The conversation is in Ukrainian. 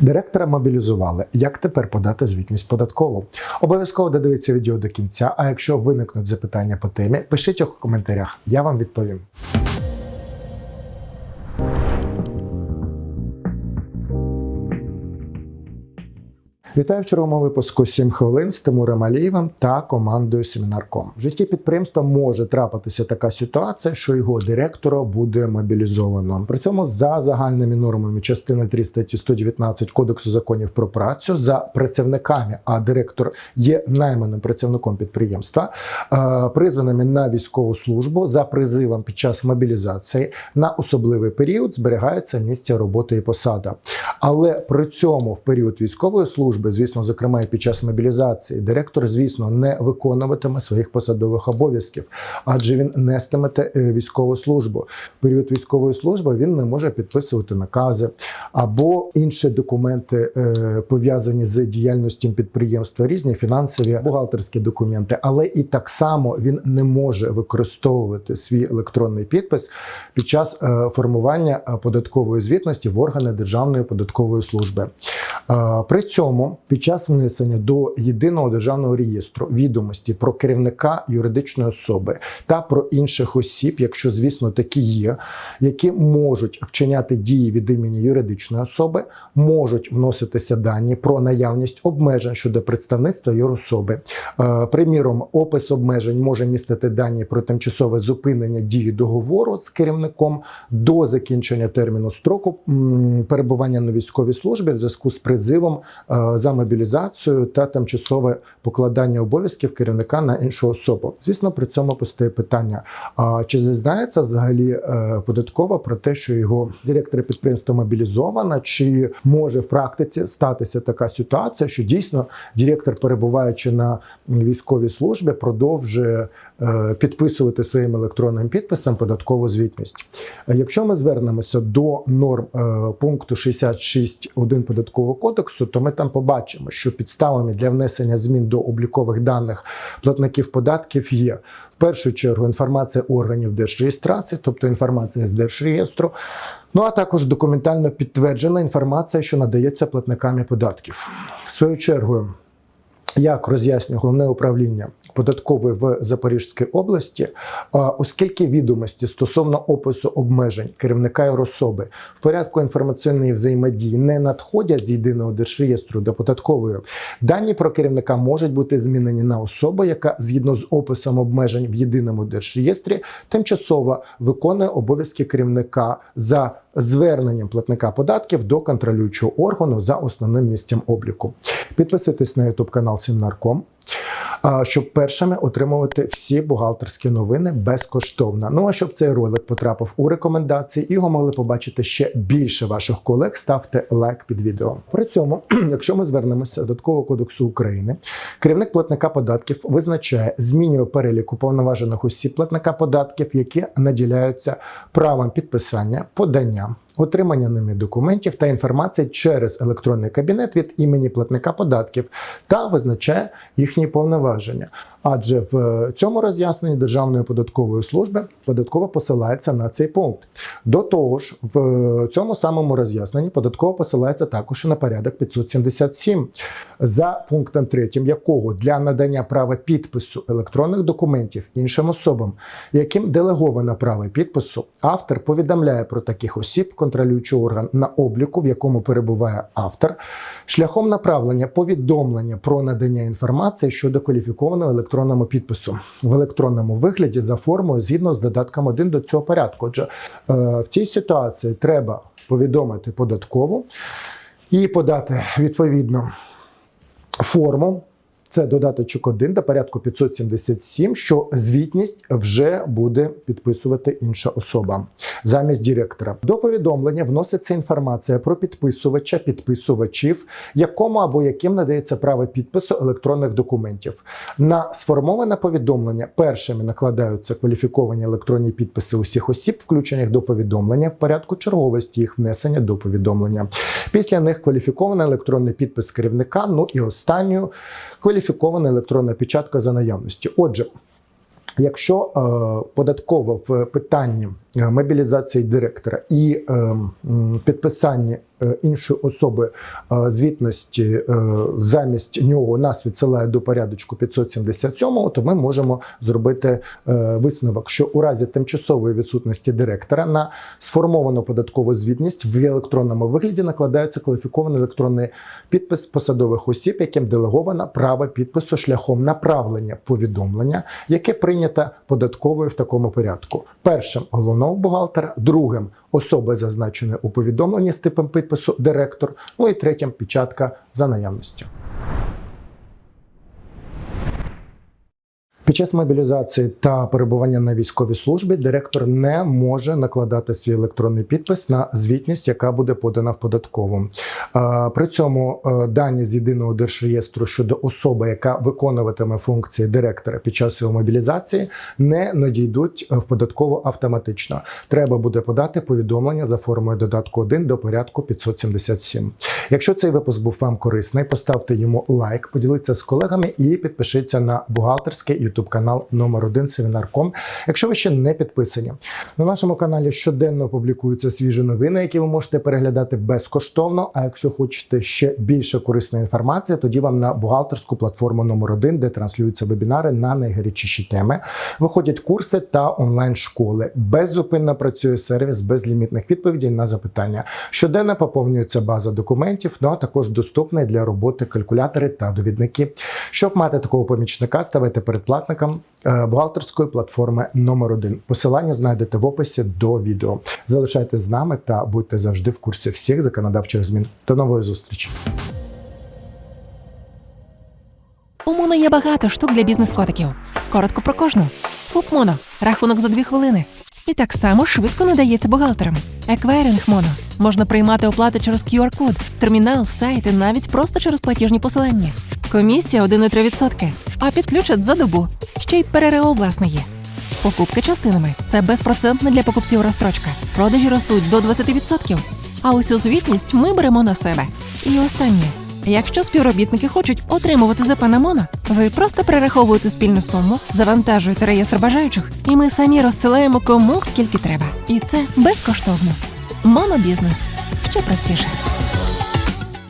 Директора мобілізували. Як тепер подати звітність податкову? Обов'язково додивіться відео до кінця. А якщо виникнуть запитання по темі, пишіть їх у коментарях. Я вам відповім. Вітаю в черговому випуску «7 хвилин з Тимуром Алієвим та командою Семінарком. В житті підприємства може трапитися така ситуація, що його директора буде мобілізовано. При цьому за загальними нормами частини 3 статті 119 Кодексу законів про працю за працівниками, а директор є найманим працівником підприємства, е, призваними на військову службу за призивом під час мобілізації на особливий період зберігається місце роботи і посада. Але при цьому в період військової служби, звісно, зокрема і під час мобілізації, директор, звісно, не виконуватиме своїх посадових обов'язків, адже він нестиме е, військову службу. Період військової служби він не може підписувати накази або інші документи е, пов'язані з діяльністю підприємства, різні фінансові бухгалтерські документи, але і так само він не може використовувати свій електронний підпис під час е, формування податкової звітності в органи Державної податкової служби. При цьому під час внесення до єдиного державного реєстру відомості про керівника юридичної особи та про інших осіб, якщо звісно такі є, які можуть вчиняти дії від імені юридичної особи, можуть вноситися дані про наявність обмежень щодо представництва юрособи. Е, Приміром, опис обмежень може містити дані про тимчасове зупинення дії договору з керівником до закінчення терміну строку перебування на військовій службі в зв'язку з призивом е, за мобілізацію та тимчасове покладання обов'язків керівника на іншу особу. Звісно, при цьому постає питання: а чи зізнається взагалі е, податкова про те, що його директор підприємства мобілізована, чи може в практиці статися така ситуація, що дійсно директор, перебуваючи на військовій службі, продовжує е, підписувати своїм електронним підписом податкову звітність. Якщо ми звернемося до норм е, пункту 66.1 податкового кодексу, то ми там побачимо, що підставами для внесення змін до облікових даних платників податків є в першу чергу інформація органів держреєстрації, тобто інформація з держреєстру. Ну а також документально підтверджена інформація, що надається платниками податків. В свою чергу. Як роз'яснює головне управління податкової в Запорізькій області, оскільки відомості стосовно опису обмежень керівника і особи в порядку інформаційної взаємодії не надходять з єдиного держреєстру до податкової, дані про керівника можуть бути змінені на особу, яка згідно з описом обмежень в єдиному держреєстрі тимчасово виконує обов'язки керівника за зверненням платника податків до контролюючого органу за основним місцем обліку. Підписуйтесь на YouTube канал Сімнарком. Щоб першими отримувати всі бухгалтерські новини безкоштовно. Ну а щоб цей ролик потрапив у рекомендації і його могли побачити ще більше ваших колег, ставте лайк під відео. При цьому, якщо ми звернемося з Податкового кодексу України, керівник платника податків визначає, змінює перелік уповноважених осіб платника податків, які наділяються правом підписання, подання, отримання ними документів та інформації через електронний кабінет від імені платника податків та визначає їхні повноваження. Адже в цьому роз'ясненні Державної податкової служби податково посилається на цей пункт. До того ж, в цьому самому роз'ясненні податково посилається також і на порядок 577, за пунктом 3, якого для надання права підпису електронних документів іншим особам, яким делеговано право підпису, автор повідомляє про таких осіб контролюючий орган на обліку, в якому перебуває автор, шляхом направлення повідомлення про надання інформації щодо кваліфікованого електронного підпису в електронному вигляді за формою згідно з додатком 1 до цього порядку. Отже, е, в цій ситуації треба повідомити податкову і подати відповідно форму. Це додаточок 1 до порядку 577, що звітність вже буде підписувати інша особа замість директора. До повідомлення вноситься інформація про підписувача, підписувачів, якому або яким надається право підпису електронних документів. На сформоване повідомлення першими накладаються кваліфіковані електронні підписи усіх осіб, включених до повідомлення в порядку черговості їх внесення до повідомлення. Після них кваліфікований електронний підпис керівника. Ну і останню кваліфікована електронна печатка за наявності. Отже. Якщо е, податково в питанні е, мобілізації директора і е, підписання іншої особи е, звітності е, замість нього нас відсилає до порядочку 577, то ми можемо зробити е, висновок, що у разі тимчасової відсутності директора на сформовану податкову звітність в електронному вигляді накладається кваліфікований електронний підпис посадових осіб, яким делеговано право підпису шляхом направлення повідомлення, яке прийнято податковою в такому порядку: першим головного бухгалтера, другим особи, зазначеної у повідомленні з типом підпису директор, ну і третім печатка за наявністю. Час мобілізації та перебування на військовій службі директор не може накладати свій електронний підпис на звітність, яка буде подана в податкову. При цьому е, дані з єдиного держреєстру щодо особи, яка виконуватиме функції директора під час його мобілізації, не надійдуть в податкову автоматично. Треба буде подати повідомлення за формою додатку 1 до порядку 577. Якщо цей випуск був вам корисний, поставте йому лайк, поділіться з колегами і підпишіться на бухгалтерський YouTube канал номер 1 Семінар.ком. Якщо ви ще не підписані, на нашому каналі щоденно публікуються свіжі новини, які ви можете переглядати безкоштовно. А якщо хочете ще більше корисної інформації, тоді вам на бухгалтерську платформу номер 1 де транслюються вебінари на найгарячіші теми. Виходять курси та онлайн-школи. Беззупинно працює сервіс безлімітних відповідей на запитання. Щоденно поповнюється база документів, ну а також доступний для роботи калькулятори та довідники. Щоб мати такого помічника, ставайте передплатником е, бухгалтерської платформи номер 1 Посилання знайдете в описі до відео. Залишайтесь з нами та будьте завжди в курсі всіх законодавчих змін. До нової зустрічі! У Моно є багато штук для бізнес-котиків. Коротко про кожну. ФУП Моно. Рахунок за дві хвилини. І так само швидко надається бухгалтерам. Еквайринг Моно. Можна приймати оплати через QR-код, термінал, сайт і навіть просто через платіжні посилання. Комісія 1,3%. А підключать за добу. Ще й ПРРО власне є. Покупки частинами це безпроцентна для покупців розстрочка. Продажі ростуть до 20%. А усю звітність ми беремо на себе. І останнє. Якщо співробітники хочуть отримувати ЗП на Моно, ви просто перераховуєте спільну суму, завантажуєте реєстр бажаючих, і ми самі розсилаємо кому скільки треба. І це безкоштовно. Монобізнес ще простіше.